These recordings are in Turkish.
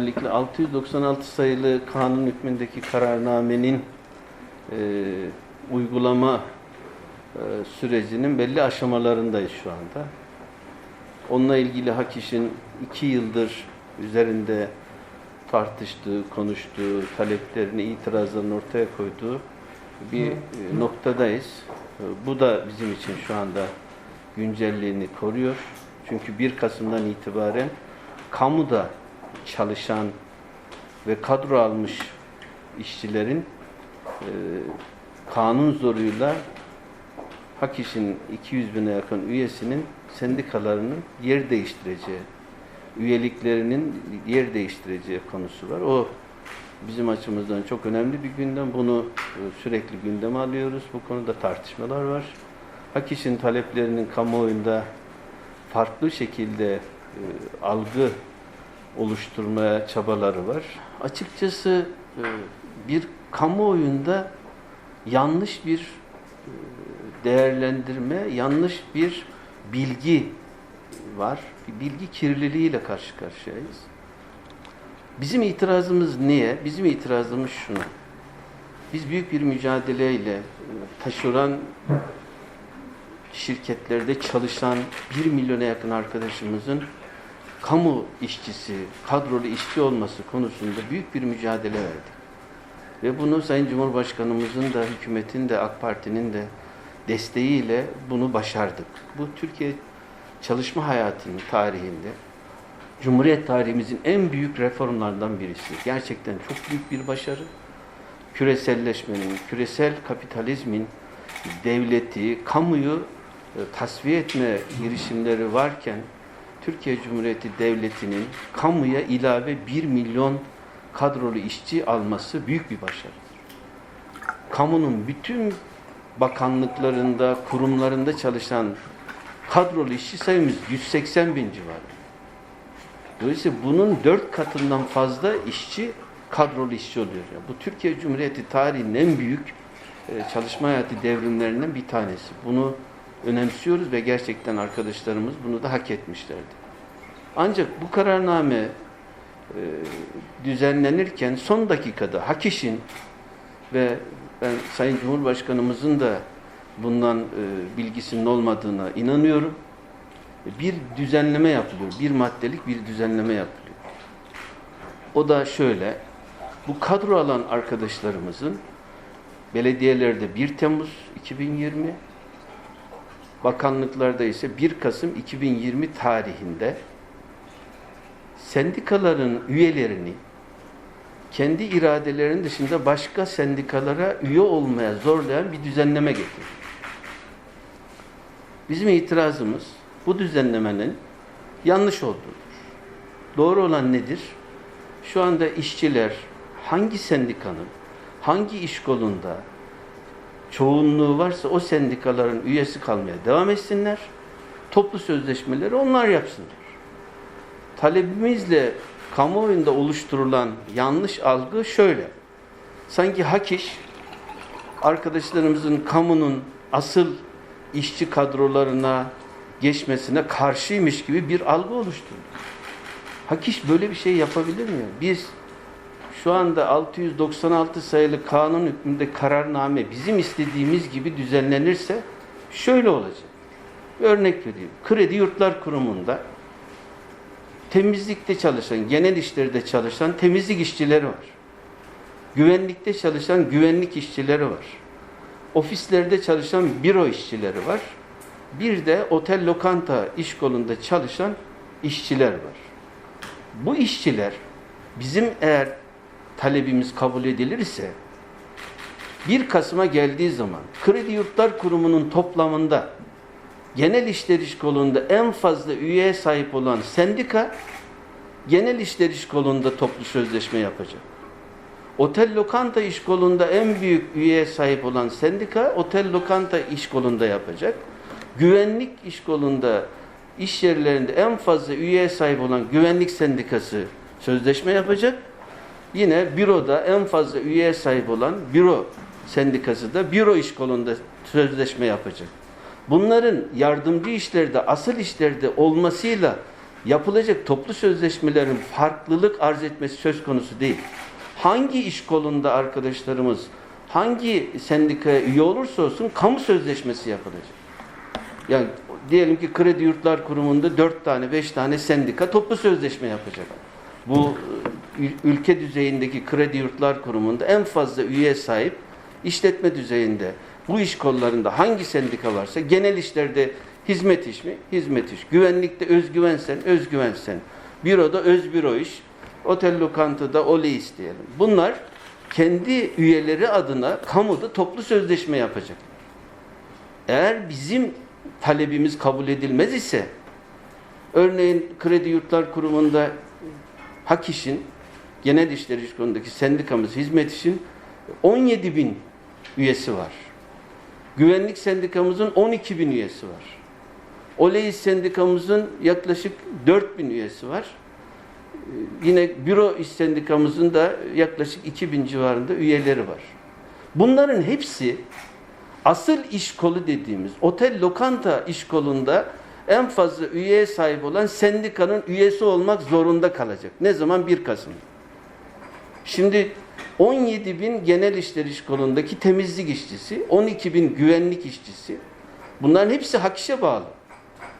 özellikle 696 sayılı kanun hükmündeki kararnamenin e, uygulama e, sürecinin belli aşamalarındayız şu anda. Onunla ilgili hak işin iki yıldır üzerinde tartıştığı, konuştuğu, taleplerini, itirazlarını ortaya koyduğu bir e, noktadayız. E, Bu da bizim için şu anda güncelliğini koruyor. Çünkü 1 Kasım'dan itibaren kamuda çalışan ve kadro almış işçilerin e, kanun zoruyla hak işin 200 bine yakın üyesinin sendikalarının yer değiştireceği, üyeliklerinin yer değiştireceği konusu var. O bizim açımızdan çok önemli bir gündem. Bunu e, sürekli gündeme alıyoruz. Bu konuda tartışmalar var. Hak işin taleplerinin kamuoyunda farklı şekilde e, algı oluşturmaya çabaları var. Açıkçası e, bir kamuoyunda yanlış bir e, değerlendirme, yanlış bir bilgi var. Bir bilgi kirliliğiyle karşı karşıyayız. Bizim itirazımız niye? Bizim itirazımız şuna. Biz büyük bir mücadeleyle e, taşeron şirketlerde çalışan 1 milyona yakın arkadaşımızın kamu işçisi, kadrolu işçi olması konusunda büyük bir mücadele verdik. Ve bunu Sayın Cumhurbaşkanımızın da, hükümetin de, AK Parti'nin de desteğiyle bunu başardık. Bu Türkiye çalışma hayatının tarihinde Cumhuriyet tarihimizin en büyük reformlardan birisi. Gerçekten çok büyük bir başarı. Küreselleşmenin, küresel kapitalizmin devleti, kamuyu e, tasfiye etme girişimleri varken Türkiye Cumhuriyeti Devleti'nin kamuya ilave 1 milyon kadrolu işçi alması büyük bir başarıdır. Kamunun bütün bakanlıklarında, kurumlarında çalışan kadrolu işçi sayımız 180 bin civarı. Dolayısıyla bunun dört katından fazla işçi kadrolu işçi oluyor. Yani bu Türkiye Cumhuriyeti tarihinin en büyük e, çalışma hayatı devrimlerinden bir tanesi. Bunu önemsiyoruz ve gerçekten arkadaşlarımız bunu da hak etmişlerdi. Ancak bu kararname e, düzenlenirken son dakikada hak işin ve ben Sayın Cumhurbaşkanımızın da bundan e, bilgisinin olmadığına inanıyorum. Bir düzenleme yapılıyor. Bir maddelik bir düzenleme yapılıyor. O da şöyle. Bu kadro alan arkadaşlarımızın belediyelerde 1 Temmuz 2020 bakanlıklarda ise 1 Kasım 2020 tarihinde sendikaların üyelerini kendi iradelerinin dışında başka sendikalara üye olmaya zorlayan bir düzenleme getirdi. Bizim itirazımız bu düzenlemenin yanlış olduğudur. Doğru olan nedir? Şu anda işçiler hangi sendikanın, hangi iş kolunda çoğunluğu varsa o sendikaların üyesi kalmaya devam etsinler. Toplu sözleşmeleri onlar yapsınlar. Talebimizle kamuoyunda oluşturulan yanlış algı şöyle. Sanki hak arkadaşlarımızın kamunun asıl işçi kadrolarına geçmesine karşıymış gibi bir algı oluşturdu. Hak böyle bir şey yapabilir mi? Biz şu anda 696 sayılı kanun hükmünde kararname bizim istediğimiz gibi düzenlenirse şöyle olacak. Örnek vereyim. Kredi Yurtlar Kurumu'nda temizlikte çalışan, genel işlerde çalışan temizlik işçileri var. Güvenlikte çalışan güvenlik işçileri var. Ofislerde çalışan büro işçileri var. Bir de otel lokanta iş kolunda çalışan işçiler var. Bu işçiler bizim eğer talebimiz kabul edilirse 1 Kasım'a geldiği zaman Kredi Yurtlar Kurumu'nun toplamında genel işler iş kolunda en fazla üyeye sahip olan sendika genel işler iş kolunda toplu sözleşme yapacak. Otel lokanta iş kolunda en büyük üyeye sahip olan sendika otel lokanta iş kolunda yapacak. Güvenlik iş kolunda iş yerlerinde en fazla üyeye sahip olan güvenlik sendikası sözleşme yapacak. Yine büroda en fazla üyeye sahip olan büro sendikası da büro iş kolunda sözleşme yapacak. Bunların yardımcı işlerde, asıl işlerde olmasıyla yapılacak toplu sözleşmelerin farklılık arz etmesi söz konusu değil. Hangi iş kolunda arkadaşlarımız hangi sendikaya üye olursa olsun kamu sözleşmesi yapılacak. Yani diyelim ki Kredi Yurtlar Kurumu'nda dört tane, beş tane sendika toplu sözleşme yapacak. Bu ülke düzeyindeki Kredi Yurtlar Kurumu'nda en fazla üye sahip işletme düzeyinde bu iş kollarında hangi sendika varsa genel işlerde hizmet iş mi? Hizmet iş. Güvenlikte özgüvensen, özgüvensen. Büroda özbüro iş. Otel lokantada oleis diyelim. Bunlar kendi üyeleri adına kamuda toplu sözleşme yapacak. Eğer bizim talebimiz kabul edilmez ise örneğin Kredi Yurtlar Kurumu'nda Hak İş'in Genel İşler İş Konu'ndaki sendikamız Hizmet İş'in 17 bin üyesi var. Güvenlik sendikamızın 12 bin üyesi var. Oleis sendikamızın yaklaşık 4 bin üyesi var. Ee, Yine büro iş sendikamızın da yaklaşık 2000 civarında üyeleri var. Bunların hepsi asıl iş kolu dediğimiz otel lokanta iş kolunda en fazla üyeye sahip olan sendikanın üyesi olmak zorunda kalacak. Ne zaman? 1 Kasım. Şimdi 17 bin genel işler iş kolundaki temizlik işçisi, 12 bin güvenlik işçisi. Bunların hepsi hak işe bağlı.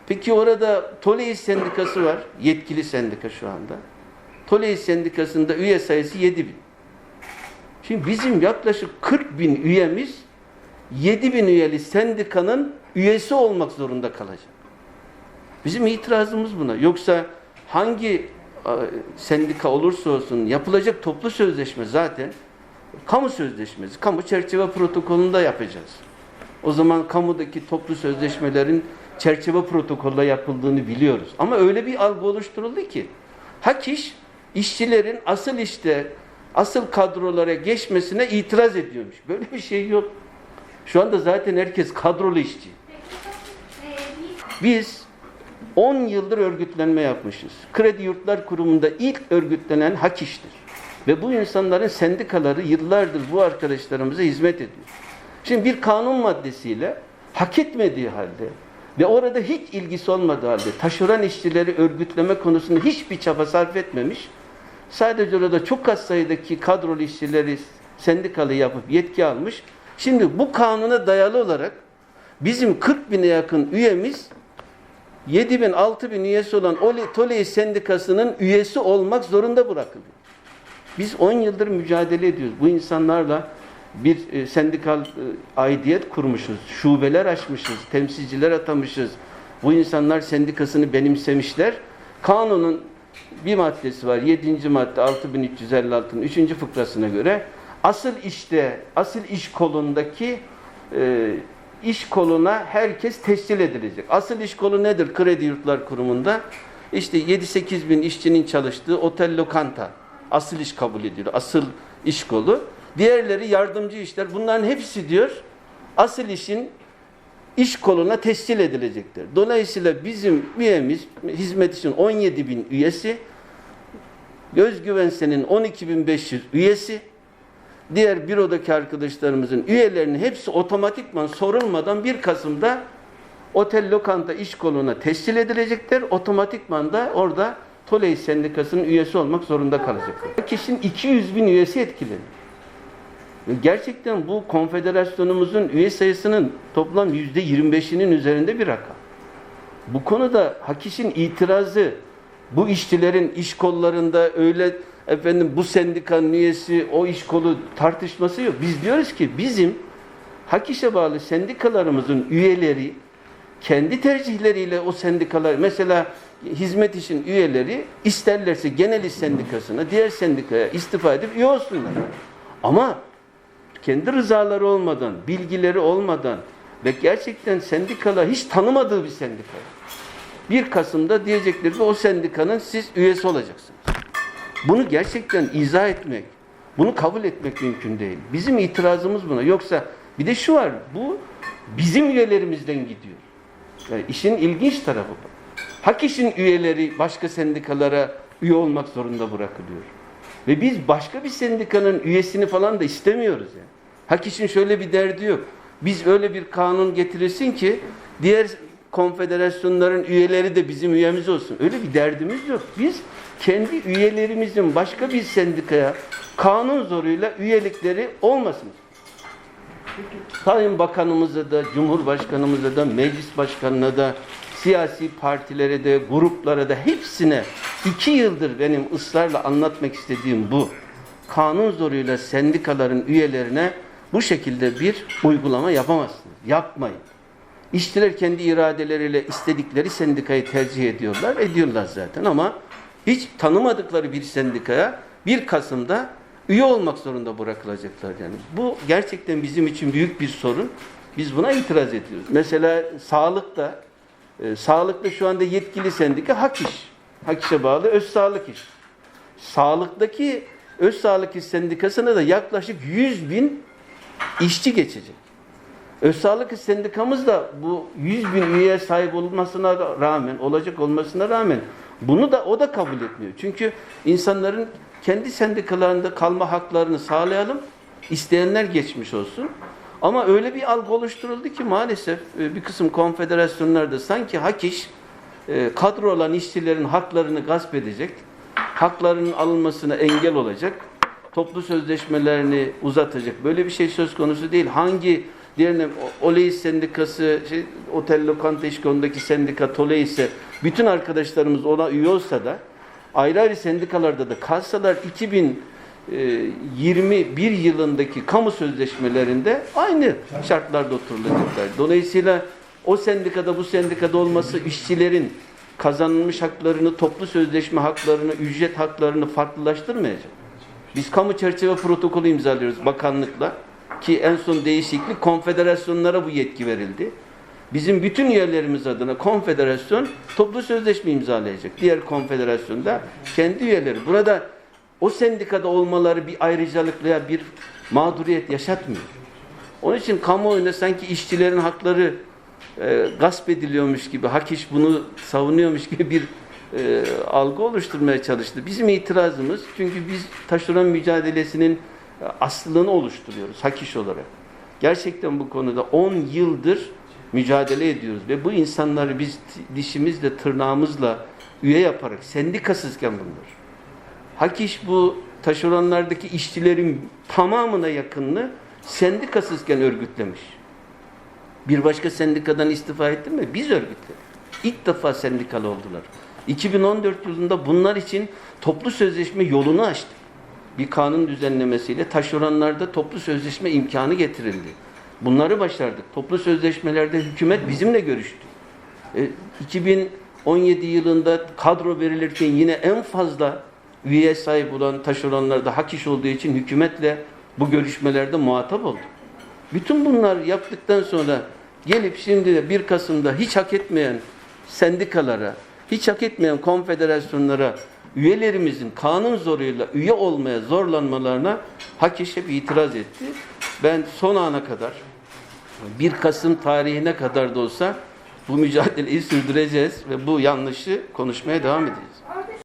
Peki orada Toleis Sendikası var. Yetkili sendika şu anda. Toleis Sendikası'nda üye sayısı 7 bin. Şimdi bizim yaklaşık 40 bin üyemiz 7 bin üyeli sendikanın üyesi olmak zorunda kalacak. Bizim itirazımız buna. Yoksa hangi sendika olursa olsun yapılacak toplu sözleşme zaten kamu sözleşmesi, kamu çerçeve protokolünde yapacağız. O zaman kamudaki toplu sözleşmelerin çerçeve protokolle yapıldığını biliyoruz. Ama öyle bir algı oluşturuldu ki hak iş işçilerin asıl işte asıl kadrolara geçmesine itiraz ediyormuş. Böyle bir şey yok. Şu anda zaten herkes kadrolu işçi. Biz 10 yıldır örgütlenme yapmışız. Kredi Yurtlar Kurumu'nda ilk örgütlenen hak iştir. Ve bu insanların sendikaları yıllardır bu arkadaşlarımıza hizmet ediyor. Şimdi bir kanun maddesiyle hak etmediği halde ve orada hiç ilgisi olmadığı halde taşeron işçileri örgütleme konusunda hiçbir çaba sarf etmemiş. Sadece orada çok az sayıdaki kadrolu işçileri sendikalı yapıp yetki almış. Şimdi bu kanuna dayalı olarak bizim 40 bine yakın üyemiz 7 bin, 6 bin üyesi olan Oli- Toley Sendikası'nın üyesi olmak zorunda bırakılıyor. Biz 10 yıldır mücadele ediyoruz. Bu insanlarla bir e, sendikal e, aidiyet kurmuşuz. Şubeler açmışız. Temsilciler atamışız. Bu insanlar sendikasını benimsemişler. Kanunun bir maddesi var. 7. madde 6356'nın 3. fıkrasına göre asıl işte, asıl iş kolundaki e, iş koluna herkes tescil edilecek. Asıl iş kolu nedir? Kredi Yurtlar Kurumu'nda işte 7-8 bin işçinin çalıştığı otel lokanta asıl iş kabul ediliyor. Asıl iş kolu. Diğerleri yardımcı işler. Bunların hepsi diyor asıl işin iş koluna tescil edilecektir. Dolayısıyla bizim üyemiz hizmet için 17 bin üyesi Özgüvensen'in 12.500 üyesi diğer bürodaki arkadaşlarımızın üyelerinin hepsi otomatikman sorulmadan 1 Kasım'da otel lokanta iş koluna tescil edilecekler. Otomatikman da orada Toley Sendikası'nın üyesi olmak zorunda kalacaklar. Kişinin 200 bin üyesi etkileniyor. Gerçekten bu konfederasyonumuzun üye sayısının toplam yüzde 25'inin üzerinde bir rakam. Bu konuda Hakiş'in itirazı bu işçilerin iş kollarında öyle efendim bu sendikanın üyesi o iş kolu tartışması yok. Biz diyoruz ki bizim Hakiş'e bağlı sendikalarımızın üyeleri kendi tercihleriyle o sendikalar mesela hizmet işin üyeleri isterlerse genel iş sendikasına diğer sendikaya istifa edip üye olsunlar. Ama kendi rızaları olmadan, bilgileri olmadan ve gerçekten sendikala hiç tanımadığı bir sendika. 1 Kasım'da diyecekler ki o sendikanın siz üyesi olacaksınız. Bunu gerçekten izah etmek, bunu kabul etmek mümkün değil. Bizim itirazımız buna. Yoksa bir de şu var, bu bizim üyelerimizden gidiyor. Yani işin ilginç tarafı bu. Hak işin üyeleri başka sendikalara üye olmak zorunda bırakılıyor. Ve biz başka bir sendikanın üyesini falan da istemiyoruz yani. Hak işin şöyle bir derdi yok. Biz öyle bir kanun getirirsin ki diğer konfederasyonların üyeleri de bizim üyemiz olsun. Öyle bir derdimiz yok. Biz kendi üyelerimizin başka bir sendikaya kanun zoruyla üyelikleri olmasın. Sayın Bakanımıza da, Cumhurbaşkanımıza da, Meclis Başkanına da, siyasi partilere de, gruplara da hepsine iki yıldır benim ısrarla anlatmak istediğim bu. Kanun zoruyla sendikaların üyelerine bu şekilde bir uygulama yapamazsınız. Yapmayın. İşçiler kendi iradeleriyle istedikleri sendikayı tercih ediyorlar, ediyorlar zaten ama hiç tanımadıkları bir sendikaya 1 Kasım'da üye olmak zorunda bırakılacaklar yani. Bu gerçekten bizim için büyük bir sorun. Biz buna itiraz ediyoruz. Mesela sağlıkta, e, sağlıkta şu anda yetkili sendika Hak İş. Hak İş'e bağlı Öz Sağlık İş. Sağlıktaki Öz Sağlık İş Sendikası'na da yaklaşık 100 bin işçi geçecek. Öz Sağlık Sendikamız da bu 100 bin üyeye sahip olmasına rağmen, olacak olmasına rağmen bunu da o da kabul etmiyor. Çünkü insanların kendi sendikalarında kalma haklarını sağlayalım, isteyenler geçmiş olsun. Ama öyle bir algı oluşturuldu ki maalesef e, bir kısım konfederasyonlarda sanki hak iş e, kadro olan işçilerin haklarını gasp edecek, haklarının alınmasına engel olacak, toplu sözleşmelerini uzatacak. Böyle bir şey söz konusu değil. Hangi diğerine Oleis Sendikası, şey, otel lokanta iş konudaki sendika Toleis'e bütün arkadaşlarımız ona üye olsa da ayrı ayrı sendikalarda da kalsalar 2021 yılındaki kamu sözleşmelerinde aynı şartlarda oturulacaklar. Dolayısıyla o sendikada bu sendikada olması işçilerin kazanılmış haklarını, toplu sözleşme haklarını, ücret haklarını farklılaştırmayacak. Biz kamu çerçeve protokolü imzalıyoruz bakanlıkla ki en son değişiklik konfederasyonlara bu yetki verildi. Bizim bütün üyelerimiz adına konfederasyon toplu sözleşme imzalayacak. Diğer konfederasyon da kendi üyeleri. Burada o sendikada olmaları bir ayrıcalık veya bir mağduriyet yaşatmıyor. Onun için kamuoyunda sanki işçilerin hakları e, gasp ediliyormuş gibi, hak iş bunu savunuyormuş gibi bir e, algı oluşturmaya çalıştı. Bizim itirazımız çünkü biz taşeron mücadelesinin aslını oluşturuyoruz hak iş olarak. Gerçekten bu konuda 10 yıldır mücadele ediyoruz ve bu insanları biz dişimizle, tırnağımızla üye yaparak sendikasızken bunlar. Hak iş bu taşeronlardaki işçilerin tamamına yakınını sendikasızken örgütlemiş. Bir başka sendikadan istifa etti mi? Biz örgütledik. İlk defa sendikalı oldular. 2014 yılında bunlar için toplu sözleşme yolunu açtı. Bir kanun düzenlemesiyle taşeronlarda toplu sözleşme imkanı getirildi. Bunları başardık. Toplu sözleşmelerde hükümet bizimle görüştü. E, 2017 yılında kadro verilirken yine en fazla üyeye sahip olan taşeronlarda hak iş olduğu için hükümetle bu görüşmelerde muhatap oldu. Bütün bunlar yaptıktan sonra gelip şimdi de 1 Kasım'da hiç hak etmeyen sendikalara, hiç hak etmeyen konfederasyonlara üyelerimizin kanun zoruyla üye olmaya zorlanmalarına hak iş hep itiraz etti. Ben son ana kadar 1 Kasım tarihine kadar da olsa bu mücadeleyi sürdüreceğiz ve bu yanlışı konuşmaya devam edeceğiz.